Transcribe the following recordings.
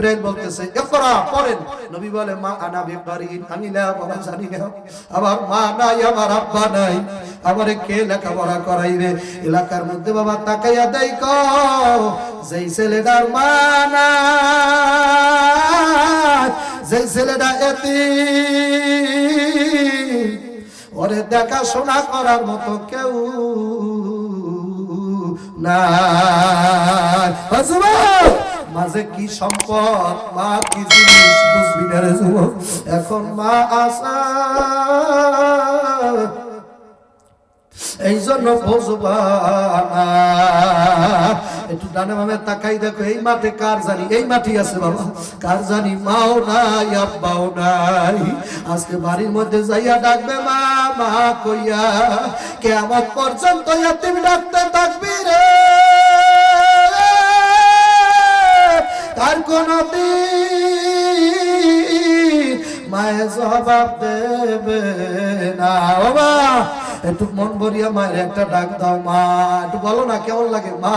জিব্রাইল বলতেছে ইকরা পড়েন। নবী বলে মা আনা বিকারিন আমি না বলা জানি না। আমার মা নাই আমার আব্বা নাই। আমারে কে লেখাপড়া করাইবে? এলাকার মধ্যে বাবা তাকাইয়া দেই কো যেই ছেলেটার মা নাই যেই ছেলেটা এতিম। ওরে দেখাশোনা করার মতো কেউ ও যুবক, মাঝে কি সম্পদ? মা, কি জিনিস? বুঝবি না রে যুবক। এখন মা আসা এই জন্য। একটু ডানে বামে তাকাই দেখো, এই মাঠে কার জানি? এই মাটি আছে বাবা। কার জানি? মাও নাই, আব্বাও নাই। আজকে বাড়ির মধ্যে যাইয়া ডাকবে মা মা কইয়া কেমন পর্যন্ত এতিম ডাকতে থাকবি রে। তার কোন মায়ের জবাব দেবে না। বাবা একটু মন ভরিয়া মায়ের একটা ডাক দাও মা, একটু বলো না কেমন লাগে মা।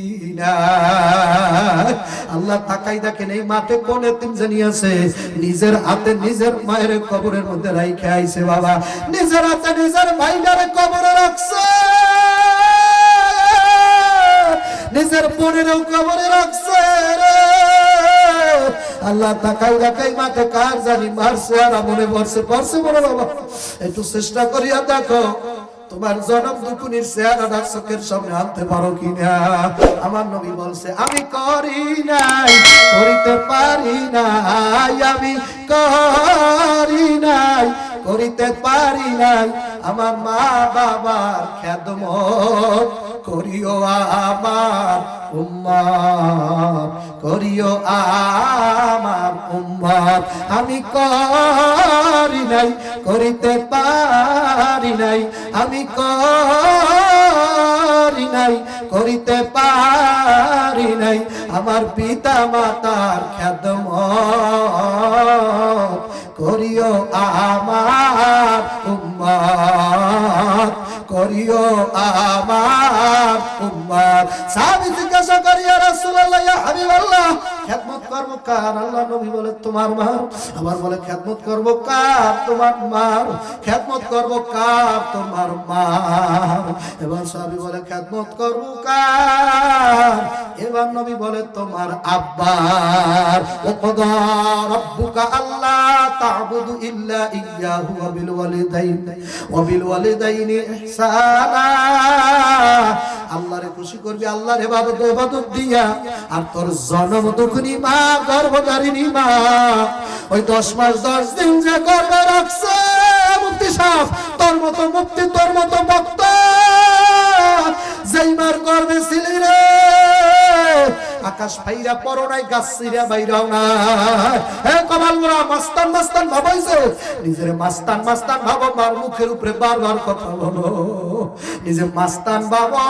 আল্লাহ তাকাই দেখেন এই মাঠে কোন এতিম নিজের হাতে নিজের মায়ের কবরের মধ্যে রাইখে আইছে বাবা। নিজের হাতে নিজের ভাইটারে কবরে রাখছে। নিজের কবরে রাখছে আল্লাহ তাকাই দেখাই মাকে কার জানি মারছে আর মনে পড়ছে পড়ছে বড় বাবা। একটু চেষ্টা করিয়া দেখো। তোমার জনম দুকুনির চেহারাটা চোখের সামনে আনতে পারো কিনা? আমার নবী বলছে, আমি করি নাই, করিতে পারি নাই, আমি করি নাই, করিতে পারি নাই। আমার মা বাবার খেদমত, করিও আমার উম্মত করিও আমার উম্মত আমি করি নাই, করিতে পারি আমি করি নাই, করিতে পারি নাই। আমার পিতা মাতার খেদমত করিও আমার উম্মত, করিও আমার উম্মত। সাহাবী জিজ্ঞাসা করিয়া রাসূলুল্লাহ হাবিবাল্লাহ খেদমত করব কার? আল্লাহ নবী বলে, তোমার মা। আবার বলে, খেদমত করব কার? তোমার মা। খেদমত করব কার? তোমার মা। এবার সাহাবী বলে, খেদমত করব কার? এবার নবী বলে, তোমার আব্বার রাব্বুকা আল্লাহ তা'বুদু ইল্লা ইয়্যাহু ওয়া ওয়ালিদাইনি ওয়া বিল ইহসানা। আল্লাহরে খুশি করবি, আল্লাহর ইবাদত ইবাদত দিয়া। আর তোর জন্ম দুখনি মা, গর্ভধারিণী মা, ওই 10 মাস 10 দিন যে গর্ব রাখছে, মুক্তি সাহ তোর মতো মুক্তি, তোর মতো ভক্ত। যেই মার গর্বে ছিলি রে আকাশ ফাইরা পড়ো নাই, গাছ ছিড়া বাইরাও না। হে কমাল মোরা মাস্তান মাস্তান ভাবাইছো? নিজের মাস্তান মাস্তান ভাবো, মার মুখের উপরে বারবার কথা বলো। নিজে মাস্তান বাবা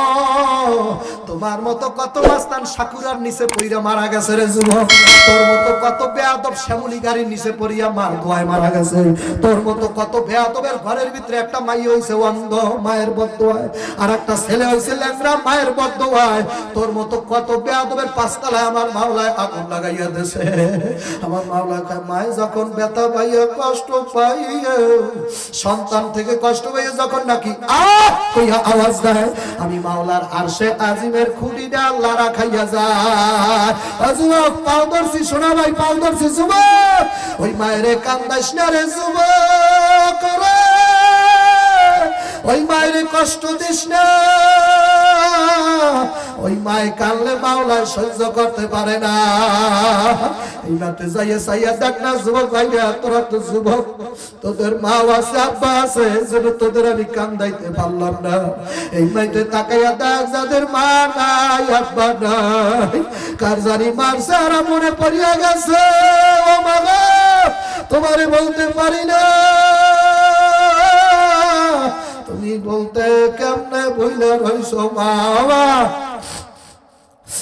তোমার মতো কত মাস্তান সাকুরার নিচে পইরা মারা গেছে রে যুবক। তোর মতো কত বেয়াদব শ্যামলি গাড়ির নিচে পড়িয়া মার দোয়ায় মারা গেছে। তোর মতো কত বেয়াদবের ঘরের ভিতরে একটা মাই হইছে অন্ধ, মায়ের বদোয়ায় আর একটা ছেলে হইছে ল্যাংরা মায়ের বদোয়ায় তোর মতো কত বেয়াদবের পাঁচতলায় আমার মাওলায় আগুন লাগাইয়া আমার মাওলা মায়, যখন পাইয়া কষ্ট সন্তান থেকে কষ্ট পাইয়া যখন নাকি আওয়াজ দেয়, আমি মাওলার আরশে আজিমের খুঁটিটা আল্লাহ রাখাইয়া যায়। যুবক শোনা ভাই, পাও ধরছি ওই মায়ের কান্দাস না রে, যুবক ওই মায়ের কষ্ট দিস না। ওই মায়ে কানলে মাওলায় সহ্য করতে পারে না। এই মাঠে যাইয়া সাইয়া দেখ না যুবক ভাইয়া তোরা তো যুবক। তোদের মা আছে আব্বা আছে যেন তোদের আমি কান্দাইতে পারলাম না। এই মাইতে তাকাইয়া দেখ যাদের মা নাই আব্বা নাই। কার জানি মারছে আর মনে পড়িয়া গেছে। ও মা গো, তোমারে বলতে পারি না। তুমি বলতে কেমনে ভুলে রইছো বাবা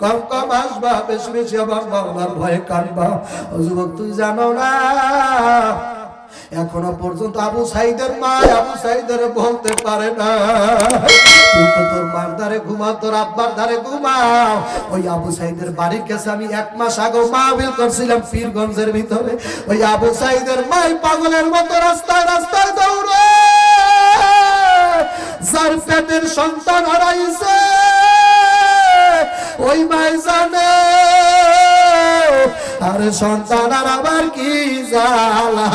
কম কম হাসবা বেশি বেশি আবার বাবার ভয়ে কানবা যুবক, তুই জানো না, এখনও পর্যন্ত আবু সাইদের মা আবু সাইদের বলতে পারে না। তুই তো তোর মার ধারে ঘুমাও, তোর আব্বার ধারে ঘুমাও। ওই আবু সাইদের বাড়ির কাছে আমি এক মাস আগে মাহবিল করছিলাম পীরগঞ্জের ভিতরে। ওই আবু সাইদের মাই পাগলের মতো রাস্তায় রাস্তায় দৌড়ে। যার পেটের সন্তান হারাইছে। ওই মাই জানে, আরে সন্তান আর আবার কি জ্বালা?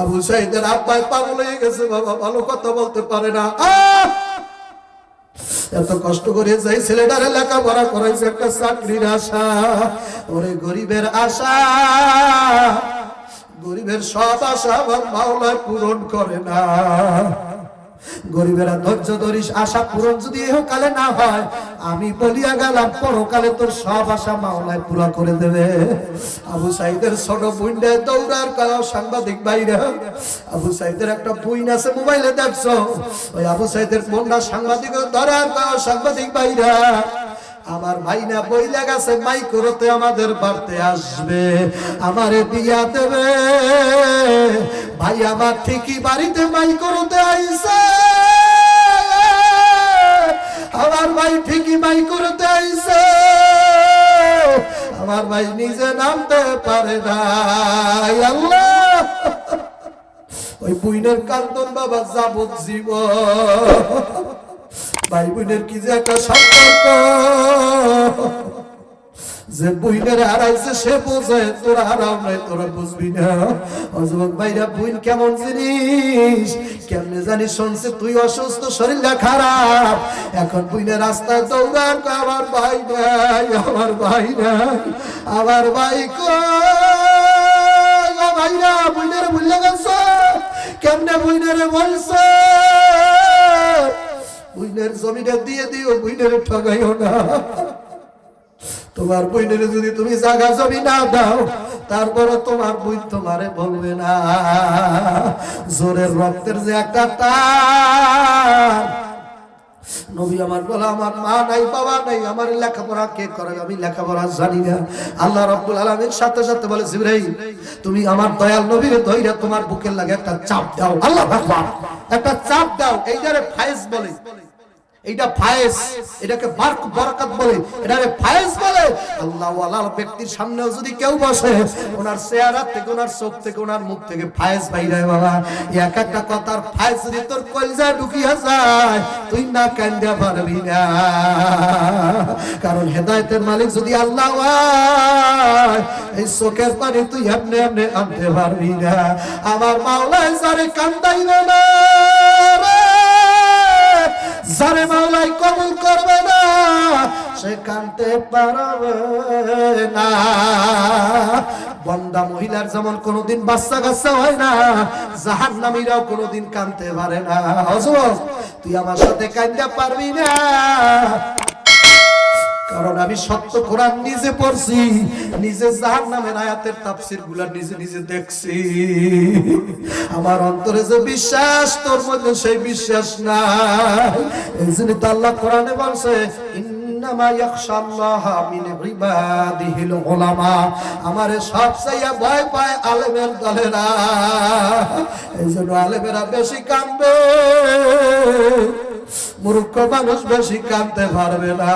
আবু সাইদের আব্বাই পাগল হয়ে গেছে, বাবা, ভালো কথা বলতে পারে না! এত কষ্ট করে যাই ছেলেটারে লেখাপড়া করাইছে, একটা চাকরির আশা। ওরে গরিবের আশা। গরিবের সব আশা আমার মাওলায় পূরণ করে না। গরিবেরা, ধৈর্য ধরিস, আশা পূরণ যদি কালে না হয়, আমি বলিয়া গেলাম, পরকালে তোর সব আশা মাওলায় পুরা করে দেবে। আবু সাইদের ছোট বুইন্ডে দৌড়ার কালো, সাংবাদিক বাইরে। আবু সাইদের একটা বুইন আছে, মোবাইলে দেখছ। ওই আবু সাইদের বোনরা সাংবাদিক ধরার কালো, সাংবাদিক বাইরা। আমার ভাই না বইলা গেছে মাই করতে আমাদের বাড়তে আসবে। আমারে বিয়া দেবে। ভাই আমার ঠিকই বাড়িতে মাই করতে আইছে। আমার ভাই ঠিকই মাই করতে আইছে। আমার ভাই নিজে নামতে পারে না আল্লাহ! ওই বুইনের কান্দন বাবা যাবজ্জীব ভাই বোনের কি যে একটা সম্পর্ক? যে বইনের হারাইছে সে বোঝে, তোর হারাও নাই, তোরা বুঝবি না। অযুবক ভাইরা বইন কেমন জিনিস? কেমনে জানি শুনছে, তুই অসুস্থ, শরীরটা খারাপ। এখন বইনের রাস্তায় দৌড়ান আমার ভাই নাই, আমার ভাই নাই, আমার ভাই ও ভাইরা বইনের ভুলে গেছে? কেমনে বইনের বলছে? বুইনের জমিটা দিয়ে দিও, বুইনের ঠগাইও না। তোমার বইনের যদি তুমি জায়গা জমি না দাও তারপরে তোমার বই তোমারে বলবে না। জোরের রক্তের যে একটা তার। নবী আমার বলা আমার মা নাই, বাবা নাই, আমার লেখাপড়া কে করে আমি লেখাপড়া জানি না। আল্লাহ রাব্বুল আলামিন সাথে সাথে বলে, জিবরাইল, তুমি আমার দয়াল নবীর ধইরা তোমার বুকের লাগে একটা চাপ দাও। আল্লাহ একটা চাপ দাও। এইটারে ফায়েজ বলে। এইটা ফায়েজ এটাকে বারক বরকত বলে, এটারে ফায়েজ বলে। আল্লাহ ওয়ালার ব্যক্তির সামনেও যদি কেউ বসে, ওনার চেহারা থেকে, ওনার চোখ থেকে, ওনার মুখ থেকে ফায়েজ বাইরে বাবা। এক একটা কথার যদি তোর কলজা যায়, তুই না কান্দা পারবি না। কারণ হেদায়েতের মালিক যদি আল্লাহ এই চোখের পানি তুই এমনি এমনি আনতে পারবি না। আমার মাওলায় যারে কান্দাইবে না। যারে মাওলাই কবুল করবে না, সে কানতে পারবে না। বন্দা মহিলার যেমন কোনোদিন বাচ্চা কাচ্চা হয় না জাহান নামিরাও কোনোদিন কানতে পারে না। হজরত তুই আমার সাথে কান্দা পারবি না। কারণ আমি সত্য কোরআন নিজে পড়ছি, নিজে জাহান নামের আয়াতের তাফসিরগুলা নিজে নিজে দেখছি। আমার অন্তরে যে বিশ্বাস, তোর মধ্যে সেই বিশ্বাস না এই জন্য তো আল্লাহ কোরআনে বলছে আমারে সব চাইয়া ভয় পায় আলেমের দলেরা। এই জন্য আলেমেরা বেশি কান্দে। মূর্খ মানুষ বেশি কানতে পারবে না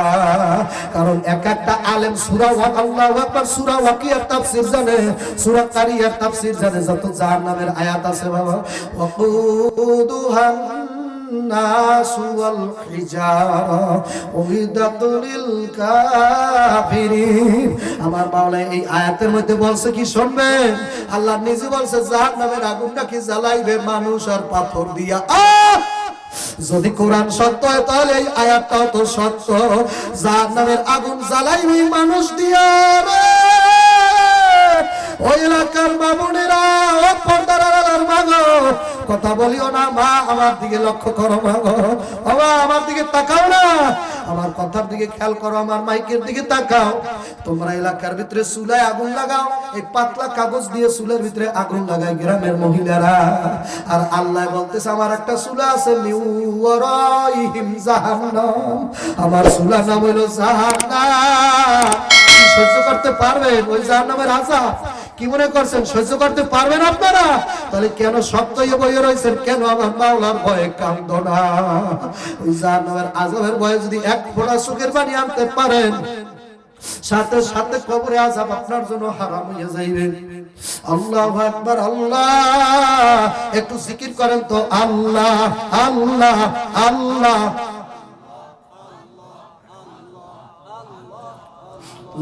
কারণ এক একটা আলেম সুরা ওয়াক আল্লাহ আকবার সুরা ওয়াকিয়ার তাফসীর জানে সুরা কারিয়ার তাফসীর জানে যত জাহান্নামের আয়াত আছে বাবা ওয়াকুদুহান الناس والحجارة أعدت للكافرين আমার মাওলা এই আয়াতের মধ্যে বলছে কি শুনবেন আল্লাহ নিজে বলছে জাহান্নামের আগুনটা কি জ্বালাইবে মানুষ আর পাথর দিয়া আহ যদি কোরআন সত্য হয় তাহলে এই আয়াতটাও তো সত্য। জাহান্নামের আগুন জ্বালাইবে মানুষ দিয়া ওই এলাকার মাগো, কথা বলিও না, মা, আমার দিকে লক্ষ্য করো মাগো বাবা আমার দিকে তাকাও না। আমার কথার দিকে খেয়াল করো, আমার মাইকের দিকে তাকাও। তোমরা এলাকার ভিতরে চুলায় আগুন লাগাও, এই পাতলা কাগজ দিয়ে চুলের ভিতরে আগুন লাগায় গ্রামের মহিলারা। আর আল্লাহ বলতেছে, আমার একটা চুলা আছে আমার চুলার নাম হলো জাহান্নাম। সহ্য করতে পারবেন? ওই জাহান্নামের আযাব কি মনে করছেন? সহ্য করতে পারবেন আপনারা? তাহলে কেন সত্যই বইয়ে রয়েছেন? কেন আমার মাওলার ভয়ে কান্দ না? ওই জাহান্নামের আযাবের ভয়ে যদি এক ফোঁটা সুখের পানি আনতে পারেন, সাথে সাথে কবরে আযাব আপনার জন্য হারাম হয়ে যাইবে। আল্লাহু আকবার, আল্লাহ! একটু জিকির করেন তো, আল্লাহ আল্লাহ আল্লাহ!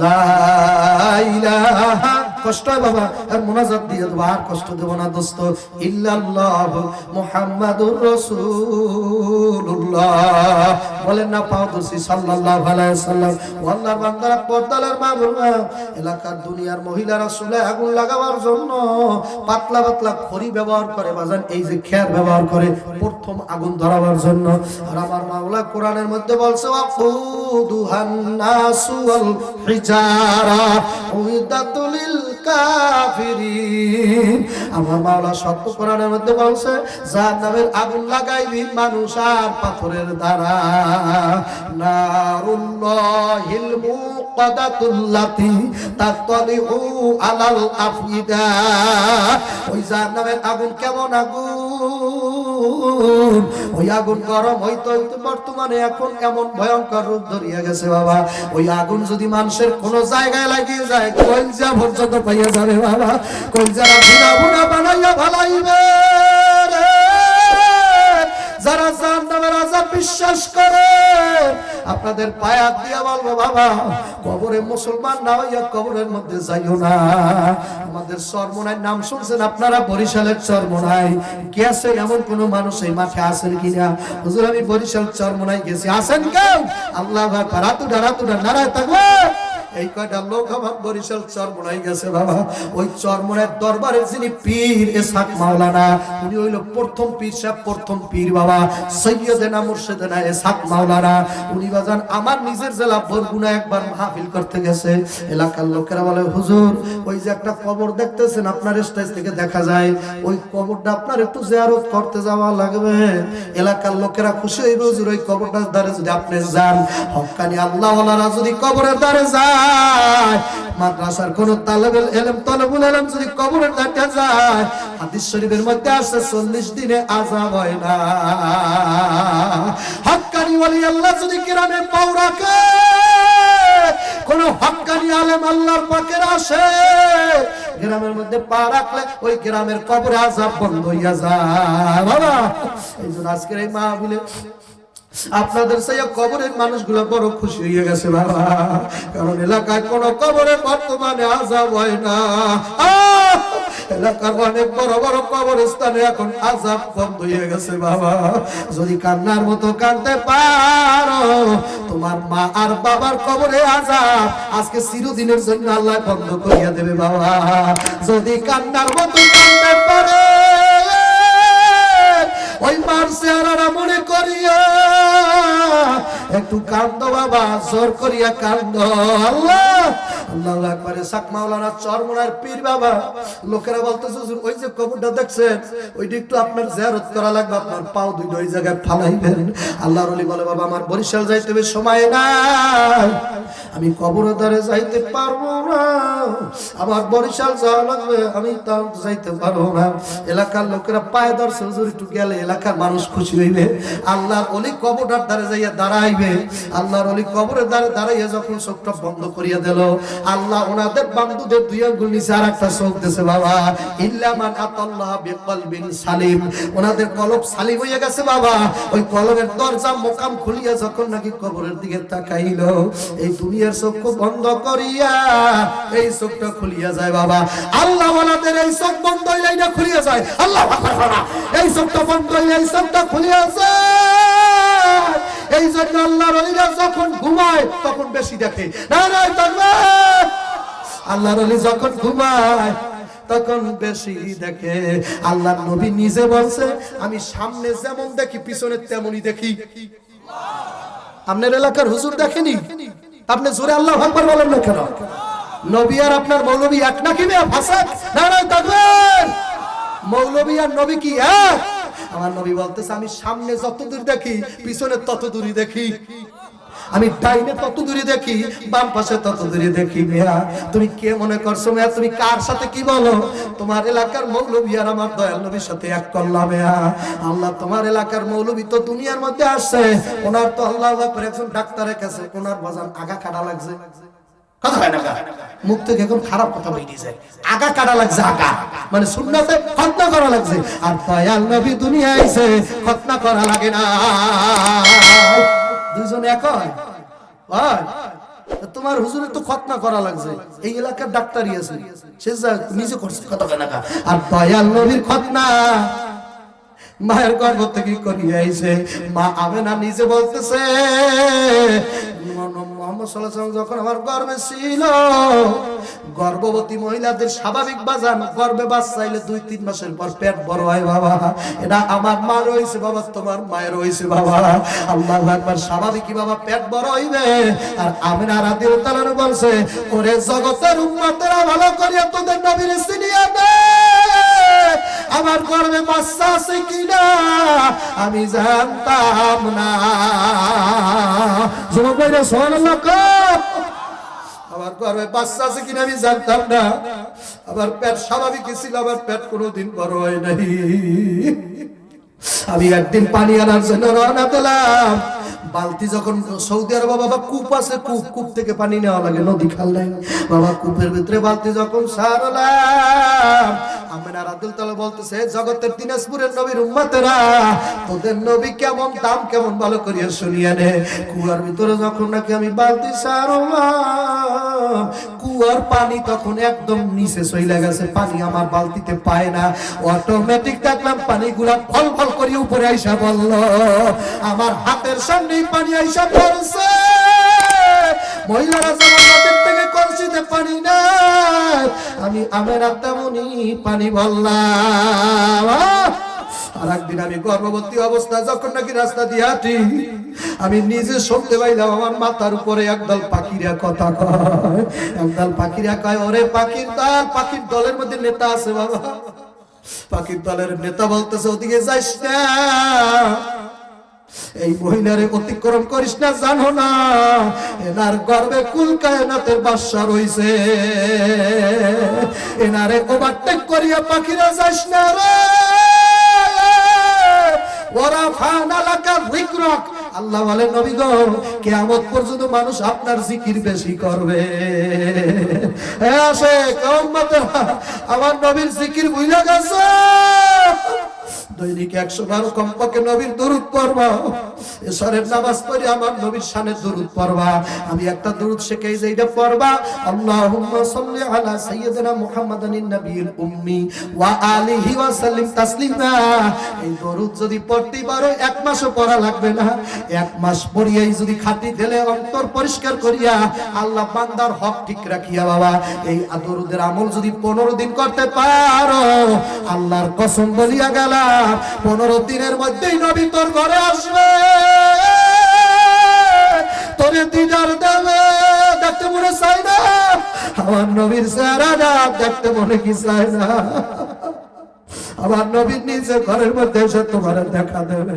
লা ইলাহা কষ্ট হয় বাবা, আর মোনাজাত দিয়ে দেবো, আর কষ্ট দেবো না দোস্ত। ইল্লাল্লাহ মুহাম্মাদুর রাসূলুল্লাহ। বলেন না, পাও সাল্লাল্লাহু আলাইহি আল্লাহর বান্দারা এলাকার দুনিয়ার মহিলারা চুলে আগুন লাগাবার জন্য পাতলা পাতলা খড়ি ব্যবহার করে, বাজান, এই যে খেয়ার ব্যবহার করে প্রথম আগুন ধরাবার জন্য। আর আমার মাওলা কোরআনের মধ্যে বলছে ওয়াল হিজারা কাফিরিন। আমার মাওলা কোরআনের মধ্যে বলছে আগুন লাগাইবি মানুষ আর পাথরের দ্বারা। নারুল্লাহিল আলাল আফিদা ওই আগুন কেমন আগুন? ওই আগুন গরম হইতো বর্তমানে এখন এমন ভয়ঙ্কর রূপ ধরিয়া গেছে বাবা। ওই আগুন যদি মানুষের কোন জায়গায় লাগিয়ে যায় পর্যন্ত পাইয়া যাবে বাবা। কলজারা ভুনা ভুনা বানাইয়া ভালাইবে। যারা আযাব বিশ্বাস করে, আপনাদের পায়া দিয়া বলব, বাবা, কবরে মুসলমান না হইয়া কবরের মধ্যে যাইও না। আমাদের চরমনায় নাম শুনছেন আপনারা? বরিশালের চরমনায় কে আছেন? এমন কোন মানুষ এই মাঠে আছেন কিনা? হুজুর, আমি বরিশাল চরমনায় গেছি। আছেন কেউ? আল্লাহ রাতুডা রাতুডা, নারায় থাকবে। এই কয়টা লোক আমার বরিশাল চরমনাই গেছে, বাবা। ওই চরমনের দরবারের যিনি পীর এসাক মাওলানা, উনি হইল প্রথম পীর, সাহেব প্রথম পীর, বাবা। সৈয়দেনা মুর্শেদেনা এসাক মাওলানা। উনি বাজান আমার নিজের জেলা বরগুনা একবার মাহফিল করতে গেছে। এলাকার লোকেরা বলে, হুজুর, ওই যে একটা কবর দেখতেছেন, আপনার স্টেজ থেকে দেখা যায়। ওই কবরটা আপনার একটু জিয়ারত করতে যাওয়া লাগবে। এলাকার লোকেরা খুশি হইবে, হুজুর, ওই কবরটার দ্বারে যদি আপনি যান হক্কানি আল্লাহ যদি কবরের দ্বারে যায়। মাদ্রাসার কোন তালেবেল এলেম, তলবুল এলেম যদি কবরের দ্বারে যায়, হাদিস শরীফের মধ্যে আছে 40 দিনে আযাব হয় না। হক্কানি ওলি আল্লাহ যদি কিরামে পাও রাখে, কোন হক্কানি আলেম আল্লাহর পাকের আসে, গ্রামের মধ্যে পা রাখলে ওই গ্রামের কবরে আজাব বন্ধ হইয়া যায়। বাবা, এই জন্য আজকের এই মাহফিলে আপনাদের সেই কবরের মানুষগুলো বড় খুশি হয়ে গেছে, বাবা। কারণ এলাকায় কোন কবরে বর্তমানে আজাব হয় না। এলাকার অনেক বড় বড় এখন আজাব হয়ে গেছে, বাবা। যদি কান্নার মতো কাঁদতে পারো, তোমার মা আর বাবার কবরে আজাব আজকে চিরদিনের জন্য আল্লাহ বন্ধ করিয়া দেবে, বাবা। যদি কান্নার মতো কাঁদতে পারে, ওই মার চেহারা মনে করিয়া একটু কান্দ বাবা, জোর করিয়া কান্দ আল্লাহ আমি যাইতে পারব না। আমার বরিশাল যাওয়া লাগবে, আমি তাও যাইতে পারব না। এলাকার লোকেরা পায়ে ধরছে একটু গেলে এলাকার মানুষ খুশি হইবে। আল্লাহর অলি কবরটার দ্বারে যাইয়া দাঁড়াইবে। আল্লাহর অলি কবরের দ্বারে দাঁড়াইয়া যখন চোখটা বন্ধ করিয়া দিল, আল্লাহ ওনাদের বান্ধুদের দুই আঙ্গুল নিচে আর একটা চোখ দিয়েছে বাবা। ইল্লামান আতাল্লাহ বিকলবিন সালিম। ওনাদের কলব সালিম হয়ে গেছে, বাবা। ওই কলবের দরজা মোকাম খুলিয়া যখন নাকি কবরের দিকে তাকাইল, এই দুনিয়ার চক্ষু বন্ধ করিয়া, এই চোখটা খুলিয়া যায়, বাবা। আল্লাহ ওনাদের এই চোখ বন্ধ হইলে এটা খুলিয়া যায়। আল্লাহ এই চোখটা বন্ধ হইলে এই চোখটা খুলিয়া যায়। এই জন্য আল্লাহর ওলিরা যখন ঘুমায়, তখন বেশি দেখে। না না আল্লাহর ওলি যখন ঘুমায়, তখন বেশি দেখে। আল্লাহ নবী নিজে বলছে, আমি সামনে যেমন দেখি, পিছনে তেমনই দেখি। আপনার এলাকার হুজুর দেখেনি? আপনি জোরে আল্লাহ আকবার বলেন না কেন? নবী আর আপনার মৌলবী এক নাকি ভাষা না না। মৌলবী আর নবী কি এক? আমার নবী বলতেছে, আমি সামনে যত দূর দেখি, পিছনে তত দূরই দেখি। আমি ডাইনে তত দূরে দেখি, বাম পাশে তত দূরে দেখি, মিয়া। তুমি কে মনে করছ, মিয়া? তুমি কার সাথে কি বলো? তোমার এলাকার মৌলবী আর আমার দয়াল নবীর সাথে এক করলাম মিয়া। আল্লাহ, তোমার এলাকার মৌলবী তো দুনিয়ার মধ্যে আসছে। ওনার তো আল্লাহ একজন ডাক্তারের কাছে ওনার বাজান আগা কাটা লাগছে। কথা হয় না মুখ থেকে এখন খারাপ কথা বেরিয়ে যায়। আগা কাটা লাগছে আগা। মানে সুন্নাতে খতনা করা লাগছে। আর দয়াল নবী দুনিয়া আইছে খতনা করা লাগে না। দুইজন এক হয়? তোমার হুজুরের তো খতনা করা লাগছে। এই এলাকার ডাক্তারই আছে। সে নিজে করছে না গা? আর দয়াল নবীর খতনা, মায়ের গর্ভ থেকে করিয়ে আইছে। মা আমেনা নিজে বলতেছে আমার গর্ভে ছিল, গর্ভবতী মহিলাদের স্বাভাবিক বাজান গর্ভে বাচ্চা দুই, তিন মাসের পর পেট বড় হয়, বাবা। এটা আমার মা বাবা। তোমার মায়ের বাবা। বাবা, পেট বড় হইবে। আর আমিনা রাদিয়াল্লাহু তাআলা বলছে, ওরে জগতের উম্মতেরা ভালো করিয়া তোদের নবীর সিনিয়া দে আমার গর্বে বাচ্চা আছে কিনা? আমি জানতাম না। যুবক ভাইরা সুবহানাল্লাহ, কও। আমার গর্বে বাচ্চা আছে কিনা আমি জানতাম না। আমার পেট স্বাভাবিক ছিল, আমার পেট কোনোদিন বড় হয় নাই। আমি একদিন পানি আনার জন্য রওনা দিলাম বালতি যখন সৌদি আরব, বাবা, কূপ আছে, কূপ কূপ থেকে পানি নেওয়া লাগে, নদী খাল নাই। বাবা, কূপের ভিতরে বালতি যখন সারলাম, আমিনা রাদুল তালা বলতেছে জগতের দিনাজপুরের নবীর উম্মাতেরা, তোদের নবী কেমন, দাম কেমন, ভালো করিয়া শুনিয়া নে। কুয়ার ভিতরে যখন নাকি আমি বালতি সারলাম কুয়ার পানি তখন একদম নিচে চলে গেছে, পানি আমার বালতিতে পায় না। অটোমেটিক দেখলাম পানিগুলা ফল ফল করে উপরে আইসা বলল, আমার হাতের সামনেই পানি আইসা পড়ছে। মহিলারা যেমন পানি আমি আমের তেমনই পানি বললাম। আর একদিন আমি গর্ভবতী অবস্থা, যখন নাকি রাস্তা দিয়ে আমি নিজে শুনতে পাইলাম আমার মাথার উপরে একদল পাখিরা কথা একদল পাখিরা কয়, ওরে পাখির দল, পাখির দলের মধ্যে নেতা আছে বাবা। পাখির দলের নেতা বলতেছে, ওদিকে যাইস না। এই মহিলারে অতিক্রম করিস না, জানো না। এনার গর্বে কুল কায়নাতের বাদশা রইছে। এনারে ওভারটেক করিয়া পাখিরা যাস না রে। আল্লাহ বলে নবী গো, কিয়ামত পর্যন্ত মানুষ আপনার জিকির বেশি করবে। আমার নবীর জিকির বুঝা গেছে। দৈনিক একশো নবীর দরুদ পড়বা। এসরের নামাজ পড়ে আমার নবীর শানে দরুদ পড়বা। আমি একটা দরুদ শেখাই যে এটা পড়বা। আল্লাহুম্মা সাল্লি আলা সাইয়্যিদিনা উম্মি ওয়া আলিহি ওয়া সাল্লিম তাসলিমা। এই দরুদ যদি পড়তে পারো, এক মাসও পড়া লাগবে না। এক মাস পড়িয়াই যদি খাটি দিলে অন্তর পরিষ্কার করিয়া আল্লাহ বান্দার হক ঠিক রাখিয়া বাবা, এই দরুদের আমল যদি পনেরো দিন করতে পারো, আল্লাহর কসম বলিয়া গেলাম। পনেরো দিনের মধ্যেই নবী তোর ঘরে আসবে। তোরে দিদার দেবে, দেখতে মনে চাই না। আমার নবীর চেহারা দেখতে মনে কি চাই না। আমার নবীর নিজে ঘরের মধ্যে এসে তোমার দেখা দেবে।